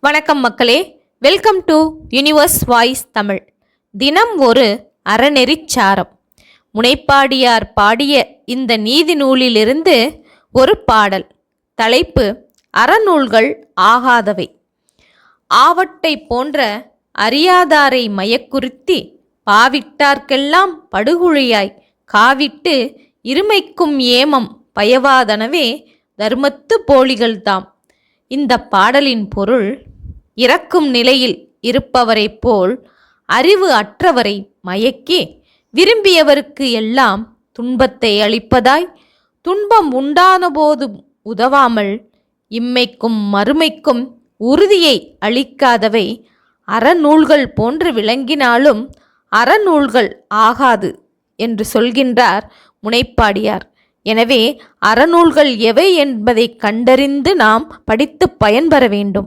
வணக்கம் மக்களே. Welcome to universe voice Tamil தினம் ஒரு அறநெறிச் சாரம். முனைப்பாடியார் பாடிய இந்த நீதி நூலிலிருந்து ஒரு பாடல். தலைப்பு அறநூல்கள் ஆகாதவை. ஆவட்டை போன்ற அறியாதாரை மயக்குறுத்தி பாவிட்டார்க்கெல்லாம் படுகுழியாய் காவிட்டு இருமைக்கும் ஏமம் பயவாதனவே தர்மத்து போலிகள்தாம். இந்த பாடலின் பொருள் இறக்கும் நிலையில் இருப்பவரைப் போல் அறிவு அற்றவரை மயக்கி. விரும்பியவருக்கு எல்லாம் துன்பத்தை அளிப்பதாய் துன்பம் உண்டான போது உதவாமல் இம்மைக்கும் மறுமைக்கும் உறுதியை அளிக்காதவை. அறநூல்கள் போன்று விளங்கினாலும் அறநூல்கள் ஆகாது என்று சொல்கின்றார் முனைப்பாடியார். எனவே அறநூல்கள் எவை என்பதை கண்டறிந்து நாம் படித்து பயன்பெற வேண்டும்.